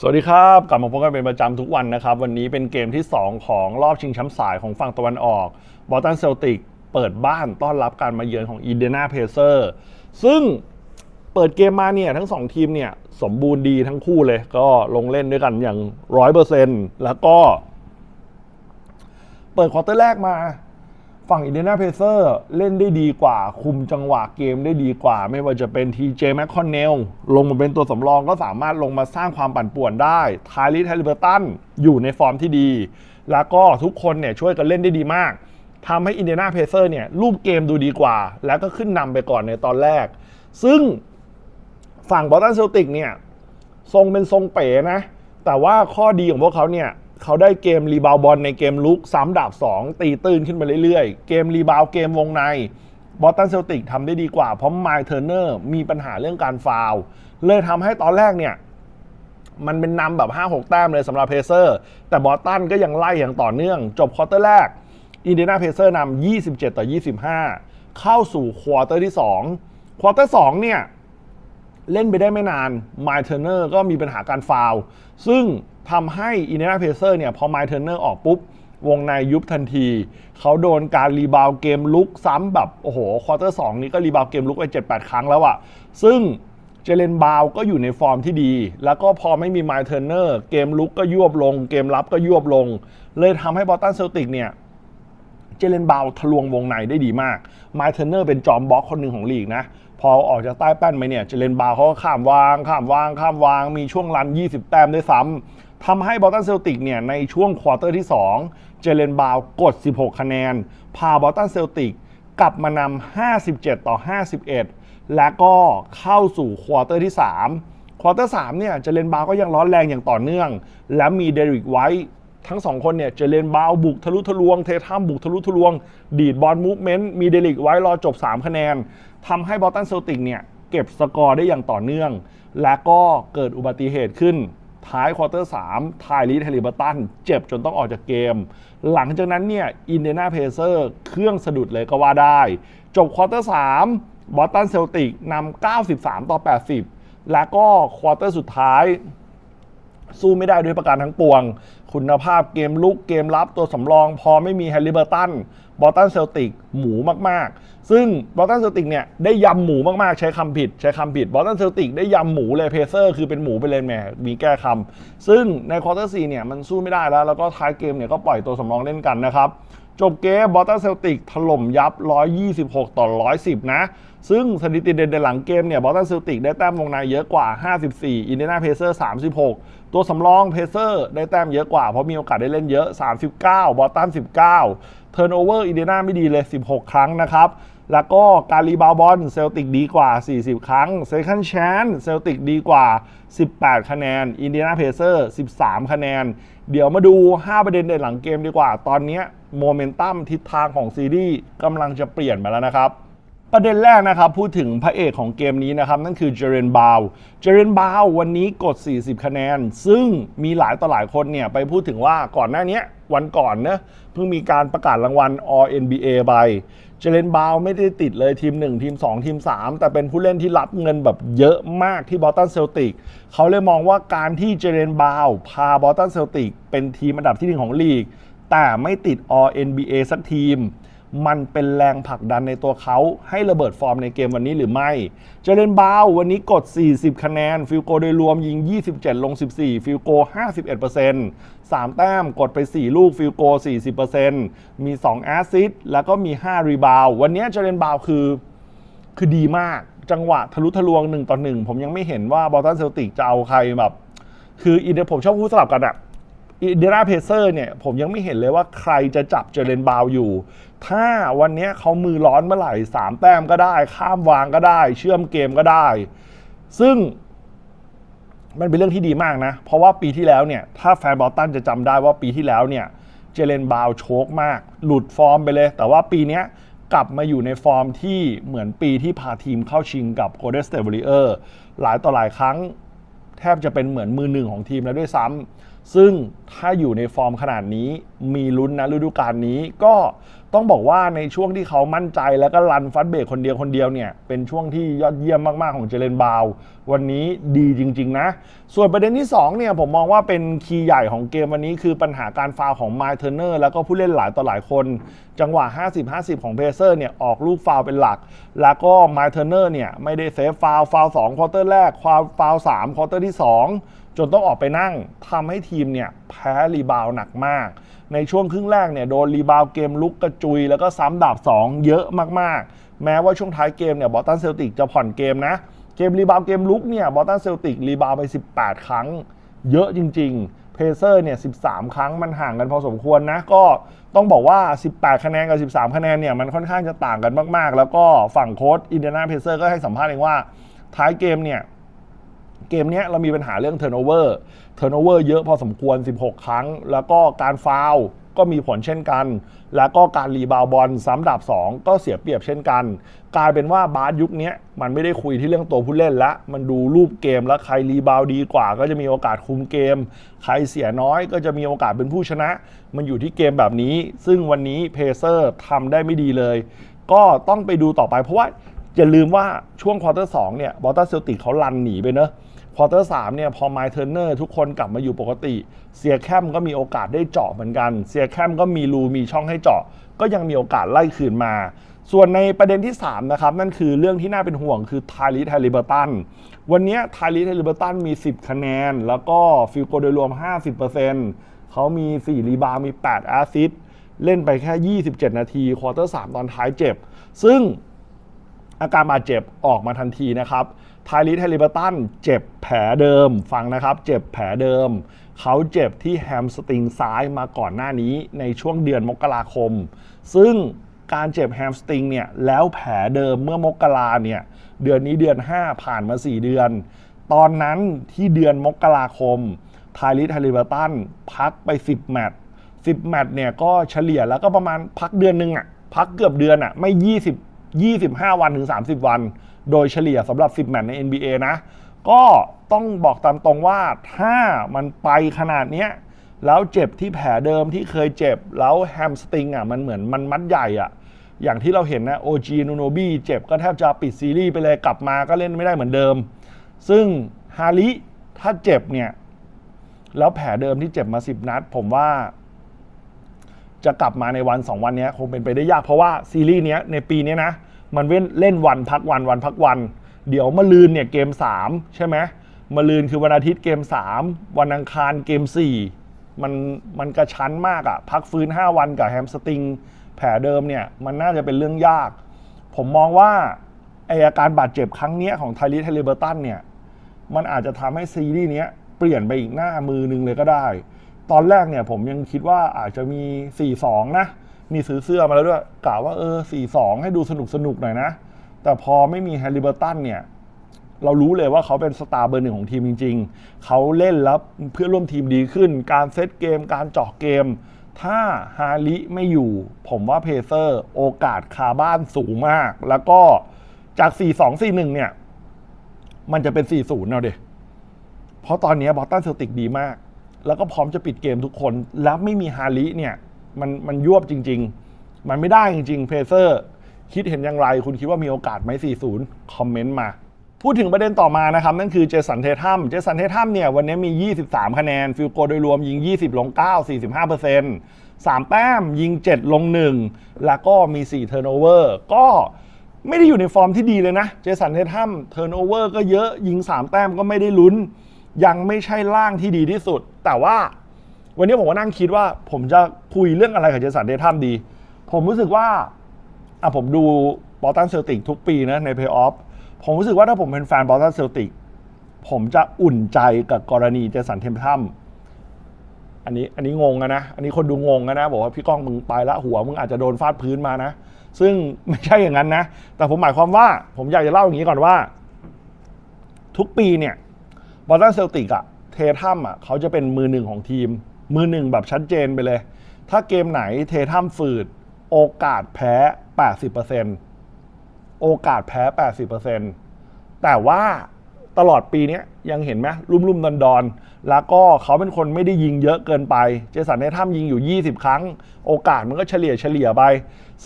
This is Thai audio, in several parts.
สวัสดีครับ กลับมาพบกันเป็นประจำทุกวันนะครับ วันนี้เป็นเกมที่ 2 ของรอบชิงแชมป์สายของฝั่งตะวันออกบอตันเซลติกเปิดบ้านต้อนรับการมาเยือนของอีเดนาเพเซอร์ซึ่งเปิดเกมมาเนี่ยทั้ง 2 ทีมเนี่ยสมบูรณ์ดีทั้งคู่เลย ก็ลงเล่นด้วยกันอย่างร้อยเปอร์เซ็นต์แล้วก็ เปิดควอเตอร์แรกมา ฝั่งอินเดียนาเพเซอร์เล่นได้ดีกว่า คุมจังหวะเกมได้ดีกว่า ไม่ว่าจะเป็นทีเจแมคคอนเนลลงมาเป็นตัวสำรองก็สามารถลงมาสร้างความปั่นป่วนได้ทายลิทแฮลิเบอร์ตันอยู่ในฟอร์มที่ดี แล้วก็ทุกคนเนี่ยช่วยกันเล่นได้ดีมากทำให้อินเดียนาเพเซอร์เนี่ยรูปเกมดูดีกว่า แล้วก็ขึ้นนำไปก่อนในตอนแรก ซึ่งฝั่งบอสตันเซลติกเนี่ยทรงเป็นทรงเป๋นะแต่ว่าข้อดีของพวกเขาเนี่ย เขาได้เกมรีบาวบอลในเกมลุกซ้ำดาบ 2 ตีตื้นขึ้นมาเรื่อยๆ เกมรีบาวเกมวงในบอสตันเซลติกทำได้ดีกว่า เพราะไมล์เทอร์เนอร์มีปัญหาเรื่องการฟาวเลยทำให้ตอนแรกเนี่ย มันเป็นนำแบบ 5-6 แต้มเลยสำหรับเพเซอร์ แต่บอสตันก็ยังไล่อย่างต่อเนื่อง จบควอเตอร์แรกอินเดียนาเพเซอร์นำ27 ต่อ 25 เข้าสู่ควอเตอร์ที่ 2 ควอเตอร์ 2 เนี่ย เล่นไปได้ไม่นานไมล์เทอร์เนอร์ก็มีปัญหาการฟาวซึ่ง ทำให้อินเดียนาเพเซอร์เนี่ยพอไมล์เทอร์เนอร์ออกปุ๊บ วงในยุบทันที เขาโดนการรีบาวเกมลุกซ้ำแบบ โอ้โห ควอเตอร์สนี้ก็รีบาวเกมลุกไป 7-8 ครั้งแล้วอะซึ่งเจเลนบาวก็อยู่ในฟอร์มที่ดี แล้วก็พอไม่มีไมล์เทอร์เนอร์เกมลุกก็ยวบลง เกมรับก็ยวบลง เลยทำให้บอสตันเซลติกเนี่ยเจเลนบาวทะลวงวงในได้ดีมากไมล์เทอร์เนอร์เป็นจอมบล็อกคนหนึ่งของลีกนะพอออกจากใต้แป้นไปเนี่ยเจเลนบาวเขาก็ข้ามวาง ข้ามวาง ข้ามวาง มีช่วงรัน 20 แต้มได้ซ้ำ ทำให้บอสตันเซลติกเนี่ยในช่วงควอเตอร์ที่ 2 เจเลนบาวกด 16 คะแนน พาบอสตันเซลติกกลับมานำ 57 ต่อ 51 และก็เข้าสู่ควอเตอร์ที่ 3 ควอเตอร์ 3 เนี่ย เจเลนบาวก็ยังร้อนแรงอย่างต่อเนื่อง และมีเดริกไวท์ทั้งสองคนเนี่ย เจเลนบาวบุกทะลุทะลวง เททัมบุกทะลุทะลวง ดีดบอลมูฟเมนต์ มีเดลิกไว้รอจบ 3 คะแนน ทำให้บอสตันเซลติกเนี่ย เก็บสกอร์ได้อย่างต่อเนื่อง และก็เกิดอุบัติเหตุขึ้น ท้ายควอเตอร์3ทายลีเทลิเบอร์ตันเจ็บจนต้องออกจากเกม หลังจากนั้นเนี่ยอินเดียนาเพเซอร์เครื่องสะดุดเลยก็ว่าได้ จบควอเตอร์3บอสตันเซลติกนำ93 ต่อ 80 และก็ควอเตอร์สุดท้าย สู้ไม่ได้ด้วยประการทั้งปวง คุณภาพเกมลุกเกมรับตัวสำรอง พอไม่มีแฮร์รี่เบอร์ตันบอลตันเซลติกหมูมากๆ ซึ่งบอลตันเซลติกเนี่ยได้ยำหมูมากๆ ใช้คำผิด ใช้คำผิดบอลตันเซลติกได้ยำหมูเลยเพเซอร์คือเป็นหมูไปเลยแหมมีแก้คำซึ่งในควอเตอร์สี่เนี่ยมันสู้ไม่ได้แล้ว แล้วก็ท้ายเกมเนี่ยก็ปล่อยตัวสำรองเล่นกันนะครับ จบเกมบอสตันเซลติกถล่มยับ 126 ต่อ 110 นะ ซึ่งสถิติเด่นๆหลังเกมเนี่ยบอสตันเซลติกได้แต้มวงในเยอะกว่า 54 อินเดียนาเพเซอร์ 36 ตัวสำรองเพเซอร์ได้แต้มเยอะกว่า เพราะมีโอกาสได้เล่นเยอะ 39 บอสตัน 19 เทิร์นโอเวอร์อินเดียนาไม่ดีเลย 16 ครั้งนะครับ แล้วก็การรีบาวบอลเซลติกดีกว่า 40 ครั้งเซคันด์แชนเซลติกดีกว่า 18 คะแนนอินเดียนาเพเซอร์ 13 คะแนน เดี๋ยวมาดู 5 ประเด็นเด่นหลังเกมดีกว่า ตอนนี้โมเมนตัมทิศทางของซีรีส์กำลังจะเปลี่ยนมาแล้วนะครับประเด็นแรกนะครับ พูดถึงพระเอกของเกมนี้นะครับ นั่นคือเจเรนบาวเจเรนบาววันนี้กด 40 คะแนน ซึ่งมีหลายต่อหลายคนเนี่ย ไปพูดถึงว่าก่อนหน้านี้วันก่อนเนะเพิ่งมีการประกาศรางวัล All NBA ไปเจ เลนบาวไม่ได้ติดเลยทีม 1 ทีม 2 ทีม 3 แต่เป็นผู้เล่นที่รับเงินแบบเยอะมากที่บอตันเซลติกเขาเลยมองว่าการที่เจเลนบาวพาบอตันเซลติกเป็นทีมอันดับที่หนึ่งของลีก แต่ไม่ติด All NBA สักทีม มันเป็นแรงผลักดันในตัวเขาให้ระเบิดฟอร์มในเกมวันนี้หรือไม่เจเลนบาววันนี้กด 40 คะแนน ฟิลโกโดยรวมยิง 27 ลง 14 ฟิลโก 51% 3 แต้มกดไป 4 ลูกฟิลโก 40%มี 2 แอสซิสแล้วก็มี 5 รีบาววันนี้เจเลนบาวคือคือดีมากจังหวะทะลุทะลวง1ต่อ1ผมยังไม่เห็นว่าบอลตันเซลติกจะเอาใครแบบ คืออีเดผมชอบพูดสลับกันอะ เดียนาเพเซอร์เนี่ยผมยังไม่เห็นเลยว่าใครจะจับเจเรนบาวอยู่ ถ้าวันนี้เขามือร้อนเมื่อไหร่3แต้มก็ได้ ข้ามวางก็ได้ เชื่อมเกมก็ได้ ซึ่งมันเป็นเรื่องที่ดีมากนะ เพราะว่าปีที่แล้วเนี่ย ถ้าแฟนบอลตันจะจำได้ว่าปีที่แล้วเนี่ย เจเลนบาวโชกมาก หลุดฟอร์มไปเลย แต่ว่าปีนี้กลับมาอยู่ในฟอร์มที่เหมือนปีที่พาทีมเข้าชิงกับ Golden State Warriors หลายต่อหลายครั้ง แทบจะเป็นเหมือนมือหนึ่งของทีมแล้วด้วยซ้ำ ซึ่งถ้าอยู่ในฟอร์มขนาดนี้มีลุ้นนะฤดูกาลนี้ก็ต้องบอกว่าในช่วงที่เขามั่นใจแล้วก็รันฟัดเบรกคนเดียวคนเดียวเนี่ย เป็นช่วงที่ยอดเยี่ยมมาก ๆ ของเจเลนบาว วันนี้ดีจริง ๆ นะ ส่วนประเด็นที่ 2 เนี่ย ผมมองว่าเป็นคีย์ใหญ่ของเกมวันนี้คือปัญหาการฟาวของไมล์เทอร์เนอร์แล้วก็ผู้เล่นหลายต่อหลายคน จังหวะ 50-50 ของเพเซอร์เนี่ย ออกลูกฟาวเป็นหลัก แล้วก็ไมล์เทอร์เนอร์เนี่ยไม่ได้เซฟฟาวฟาวล์2ควอเตอร์แรกฟาวฟาวล์3ควอเตอร์ที่ 2 จนต้องออกไปนั่งทำให้ทีมเนี่ยแพ้รีบาวหนักมาก ในช่วงครึ่งแรกเนี่ยโดนรีบาวเกมลุกกระจุย แล้วก็ซ้ำดาบ 2 เยอะมากๆ แม้ว่าช่วงท้ายเกมเนี่ยบอสตันเซลติกจะผ่อนเกมนะ เกมรีบาวเกมลุกเนี่ยบอสตันเซลติกรีบาวไป 18 ครั้ง เยอะจริง ๆ เพเซอร์เนี่ย 13 ครั้งมันห่างกันพอสมควรนะ ก็ต้องบอกว่า 18 คะแนนกับ 13 คะแนนเนี่ยมันค่อนข้างจะต่างกันมากๆ แล้วก็ฝั่งโค้ชอินเดียนาเพเซอร์ก็ให้สัมภาษณ์เองว่าท้ายเกมเนี่ย เกมนี้เรามีปัญหาเรื่องเทอร์โนเวอร์เทอร์โนเวอร์เยอะพอสมควร 16 ครั้ง แล้วก็การฟาวก็มีผลเช่นกัน แล้วก็การรีบาวด์บอลซ้ำดับ2 ก็เสียเปรียบเช่นกัน กลายเป็นว่าบาสยุคนี้มันไม่ได้คุยที่เรื่องตัวผู้เล่นละ มันดูรูปเกมแล้วใครรีบาวดีกว่า ก็จะมีโอกาสคุมเกม ใครเสียน้อยก็จะมีโอกาสเป็นผู้ชนะ มันอยู่ที่เกมแบบนี้ ซึ่งวันนี้เพเซอร์ทำได้ไม่ดีเลย ก็ต้องไปดูต่อไปเพราะว่าอย่าลืมว่าช่วงควอเตอร์สเนี่ยบอสตันเซลติกเขาลันหนีไปเนอะ ควอเตอร์สามเนี่ยพอไมล์เทอร์เนอร์ทุกคนกลับมาอยู่ปกติเซียแคมก็มีโอกาสได้เจาะเหมือนกันเซียแคมก็มีรูมีช่องให้เจาะ ก็ยังมีโอกาสไล่คืนมา ส่วนในประเด็นที่ 3 นะครับ นั่นคือเรื่องที่น่าเป็นห่วงคือทาริสไฮลิเบอร์ตัน วันนี้ทาริสไฮลิเบอร์ตันมี 10 คะแนน แล้วก็ฟิลโกลโดยรวม 50%เขามี 4 รีบาวด์มี8แอสซิสเล่นไปแค่ 27 นาทีควอเตอร์3ตอนท้ายเจ็บ ซึ่ง อาการบาดเจ็บออกมาทันทีนะครับไทลิสเฮลิเบอร์ตันเจ็บแผลเดิมฟังนะครับ เจ็บแผลเดิม เขาเจ็บที่แฮมสตริงซ้ายมาก่อนหน้านี้ในช่วงเดือนมกราคม ซึ่งการเจ็บแฮมสตริงเนี่ยแล้วแผลเดิมเมื่อมกราเนี่ยเดือนนี้เดือน 5 ผ่านมา 4 เดือน ตอนนั้นที่เดือนมกราคมไทลิสเฮลิเบอร์ตันพักไป 10 แมตช์10 แมตช์เนี่ยก็เฉลี่ยแล้วก็ประมาณพักเดือนหนึ่งอะพักเกือบเดือนอะไม่ 20 25 วันถึง 30 วัน โดยเฉลี่ยสำหรับ 10 แมตช์ใน NBA นะ ก็ต้องบอกตามตรงว่าถ้ามันไปขนาดเนี้ยแล้วเจ็บที่แผลเดิมที่เคยเจ็บ แล้วแฮมสตริงอะมันเหมือนมันมัดใหญ่อะอย่างที่เราเห็นนะโอจีนูโนบีเจ็บก็แทบจะปิดซีรีส์ไปเลยกลับมาก็เล่นไม่ได้เหมือนเดิม ซึ่งฮาริถ้าเจ็บเนี่ย แล้วแผลเดิมที่เจ็บมา 10 นัด ผมว่า จะกลับมาในวัน 2 วันนี้คงเป็นไปได้ยากเพราะว่าซีรีส์เนี้ยในปีนี้นะ มันเว้นเล่นวันพักวันวันพักวัน เดี๋ยวมะลืนเนี่ยเกม 3 ใช่ไหมมะลืนคือวันอาทิตย์เกม 3 วันอังคารเกม 4 มันมันกระชั้นมากอะพักฟื้น 5 วันกับแฮมสติงแผลเดิมเนี่ยมันน่าจะเป็นเรื่องยาก ผมมองว่าไออาการบาดเจ็บครั้งเนี้ยของไทลิสเทเลเบอร์ตันเนี่ยมันอาจจะทำให้ซีรีส์เนี้ยเปลี่ยนไปอีกหน้ามือหนึ่งเลยก็ได้ ตอนแรกเนี่ยผมยังคิดว่าอาจจะมี 4-2 นะ มีซื้อเสื้อมาแล้วด้วยกะว่าเออ4-2ให้ดูสนุกสนุกหน่อยนะ แต่พอไม่มีแฮร์ริเบอร์ตันเนี่ย เรารู้เลยว่าเขาเป็นสตาร์เบอร์หนึ่งของทีมจริง ๆ เขาเล่นแล้วเพื่อร่วมทีมดีขึ้น การเซตเกม การเจาะเกม ถ้าฮาริไม่อยู่ ผมว่าเพเซอร์ โอกาสคาบ้านสูงมาก แล้วก็จาก 4-2-4-1 เนี่ย มันจะเป็น 4-0 เอาเดเพราะตอนนี้บอสตันเซลติกดีมาก แล้วก็พร้อมจะปิดเกมทุกคน แล้วไม่มีฮาริเนี่ย มันมันยวบจริง ๆ มันไม่ได้จริงๆเพเซอร์คิดเห็นอย่างไร คุณคิดว่ามีโอกาสไหม40 คอมเมนต์มา พูดถึงประเด็นต่อมานะครับ นั่นคือเจสันเททัมเจสันเททัมเนี่ย วันนี้มี 23 คะแนน ฟิลโกลโดยรวมยิง 20 ลง 9 45% 3 แต้มยิง 7 ลง 1 แล้วก็มี 4 เทอร์โนเวอร์ก็ไม่ได้อยู่ในฟอร์มที่ดีเลยนะ เจสันเททัมเทอร์โนเวอร์ก็เยอะยิง 3 แต้มก็ไม่ได้ลุ้น ยังไม่ใช่ร่างที่ดีที่สุด แต่ว่า วันนี้ผมก็นั่งคิดว่าผมจะคุยเรื่องอะไรกับเจสันเททัมดี ผมรู้สึกว่าอะผมดูบอสตันเซลติกทุกปีนะในเพย์ออฟผมรู้สึกว่าถ้าผมเป็นแฟนบอสตันเซลติกผมจะอุ่นใจกับกรณีเจสันเทมทัมอันนี้อันนี้งงนะ อันนี้คนดูงงนะ บอกว่าพี่ก้องมึงไปละหัวมึงอาจจะโดนฟาดพื้นมานะ ซึ่งไม่ใช่อย่างนั้นนะ แต่ผมหมายความว่า ผมอยากจะเล่าอย่างนี้ก่อนว่า ทุกปีเนี่ยบอสตันเซลติกอะเททัมอะเขาจะเป็นมือหนึ่งของทีม มือหนึ่งแบบชัดเจนไปเลย ถ้าเกมไหนเททัมฝืด โอกาสแพ้ 80%โอกาสแพ้ 80%แต่ว่าตลอดปีนี้ยังเห็นไหมรุ่มๆดอนดอนๆแล้วก็เขาเป็นคนไม่ได้ยิงเยอะเกินไป เจสันในถ้ำยิงอยู่ 20 ครั้ง โอกาสมันก็เฉลี่ยเฉลี่ยไป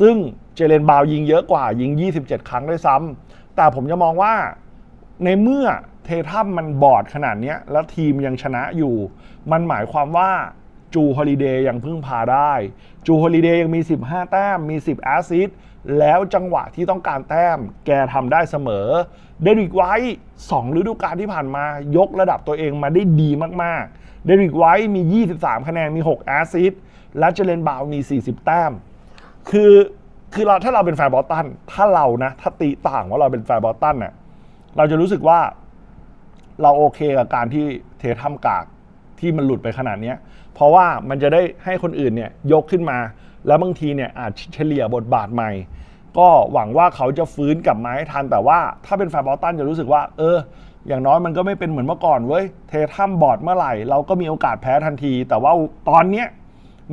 ซึ่งเจเลนบาวยิงเยอะกว่ายิง 27 ครั้งด้วยซ้ำแต่ผมจะมองว่าในเมื่อ เททัมมันบอดขนาดนี้แล้วทีมยังชนะอยู่ มันหมายความว่าจูฮอลิเดย์ยังพึ่งพาได้ จูฮอลิเดย์ยังมี 15 แต้มมี 10 แอสซิสต์แล้วจังหวะที่ต้องการแต้ม แกทำได้เสมอ เดริกไวท์สองฤดูกาลที่ผ่านมายกระดับตัวเองมาได้ดีมากๆ เดริกไวท์มี 23 คะแนนมี 6 แอสซิสต์และเจเลนบาวมี 40 แต้ม คือคือเราถ้าเราเป็นแฟนบอสตัน ถ้าเรานะ ถ้าตีต่างว่าเราเป็นแฟนบอสตันเนี่ยเราจะรู้สึกว่า เราโอเคกับการที่เททัมกากที่มันหลุดไปขนาดนี้เพราะว่ามันจะได้ให้คนอื่นเนี่ยยกขึ้นมา แล้วบางทีเนี่ยอาจเฉลี่ยบทบาทใหม่ ก็หวังว่าเขาจะฟื้นกลับมาให้ทันแต่ว่าถ้าเป็นแฟนบอสตันจะรู้สึกว่า เออ อย่างน้อยมันก็ไม่เป็นเหมือนเมื่อก่อนเว้ยเททัมบอดเมื่อไหร่ เราก็มีโอกาสแพ้ทันที แต่ว่าตอนเนี้ย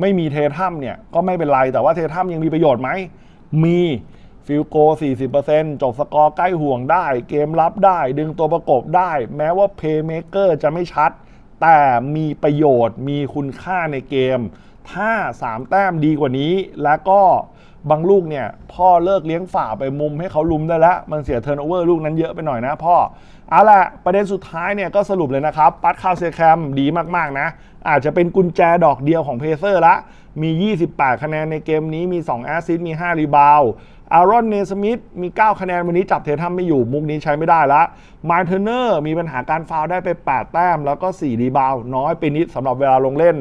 ไม่มีเททัมเนี่ยก็ไม่เป็นไรแต่ว่าเททัมยังมีประโยชน์ไหมมี ฟิลโก 40%จบสกอร์ใกล้ห่วงได้ เกมรับได้ ดึงตัวประกบได้ แม้ว่าเพย์เมเกอร์จะไม่ชัด แต่มีประโยชน์มีคุณค่าในเกม ถ้า 3 แต้มดีกว่านี้ แล้วก็บางลูกเนี่ย พ่อเลิกเลี้ยงฝ่าไปมุมให้เขาลุมได้แล้ว มันเสียเทิร์นโอเวอร์ลูกนั้นเยอะไปหน่อยนะพ่อ เอาล่ะประเด็นสุดท้ายเนี่ยก็สรุปเลยนะครับ ปัดคาวเซแคมดีมากๆนะ อาจจะเป็นกุญแจดอกเดียวของเพเซอร์ละมี 28 คะแนนในเกมนี้มี 2 แอสซิสต์มี 5 รีบาวด์ อารอนเนสมิธมี 9 คะแนนวันนี้จับเททัมไม่อยู่ มุกนี้ใช้ไม่ได้ละมาเทเนอร์มีปัญหาการฟาวได้ไป 8 แต้ม แล้วก็4รีบาว น้อยไปนิดสำหรับเวลาลงเล่น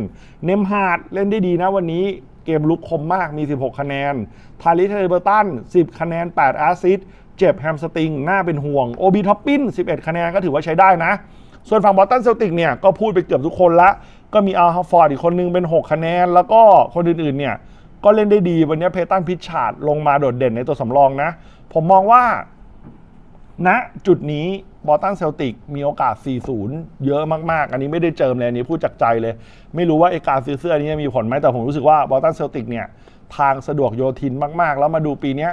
เนมฮาร์ดเล่นได้ดีนะวันนี้เกมลุกคมมากมี 16 คะแนน ทาริสเทเลเบอร์ตัน 10 คะแนน 8 แอสซิสต์เจ็บแฮมสติง น่าเป็นห่วง โอบีท็อปปิน 11 คะแนนก็ถือว่าใช้ได้นะ ส่วนฝั่งบอสตันเซลติกเนี่ยก็พูดไปเกือบทุกคนละ ก็มีอาร์ฮฟอร์ดอีกคนนึงเป็น 6 คะแนน แล้วก็คนอื่นๆเนี่ย ก็เล่นได้ดีวันนี้เพตันพิชชาร์ดลงมาโดดเด่นในตัวสำรองนะ ผมมองว่าณจุดนี้บอตันเซลติกมีโอกาส 4-0 เยอะมาก ๆ อันนี้ไม่ได้เจิมเลยอันนี้พูดจากใจเลย ไม่รู้ว่าไอการซื้อเสื้อนี้มีผลไหมแต่ผมรู้สึกว่าบอตันเซลติกเนี่ยทางสะดวกโยทินมาก ๆ แล้วมาดูปีนี้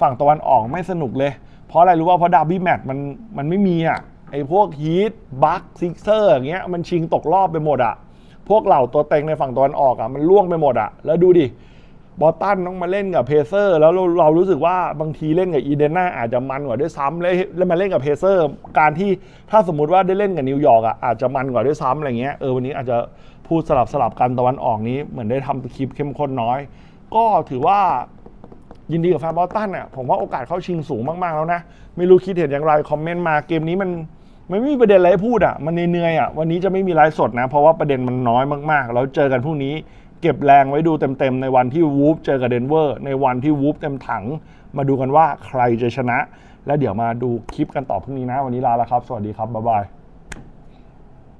ฝั่งตะวันออกไม่สนุกเลย เพราะอะไรรู้ว่าเพราะดาร์บี้แมตช์มันมันไม่มีอะไอพวกฮีทบัคซิกเซอร์อย่างเงี้ยมันชิงตกรอบไปหมดอะพวกเหล่าตัวเต็งในฝั่งตะวันออกอะมันล่วงไปหมดอะแล้วดูดิ บอตันต้องมาเล่นกับเพเซอร์ แล้วเราเรารู้สึกว่าบางทีเล่นกับอีเดน่าอาจจะมันกว่าด้วยซ้ำแล้วแล้วมาเล่นกับเพเซอร์ การที่ถ้าสมมุติว่าได้เล่นกับนิวยอร์กอะอาจจะมันกว่าด้วยซ้ำอะไรเงี้ยเออวันนี้อาจจะพูดสลับสลับกันตะวันออกนี้เหมือนได้ทำคลิปเข้มข้นน้อย ก็ถือว่ายินดีกับแฟนบอสตันเนี่ยผมว่าโอกาสเข้าชิงสูงมาก ๆ แล้วนะ ไม่รู้คิดเห็นอย่างไรคอมเมนต์มาเกมนี้มันไม่มีประเด็นอะไร้พูดอะมันเนื่อยๆอะวันนี้จะไม่มีไลฟ์สดนะ เพราะว่าประเด็นมันน้อยมากๆ แล้วเจอกันพรุ่งนี้ เก็บแรงไว้ดูเต็มๆ ในวันที่วูฟเจอกับเดนเวอร์ในวันที่วูฟเต็มถัง มาดูกันว่าใครจะชนะ และเดี๋ยวมาดูคลิปกันต่อพรุ่งนี้นะ วันนี้ลาแล้วครับ สวัสดีครับ บ๊ายบาย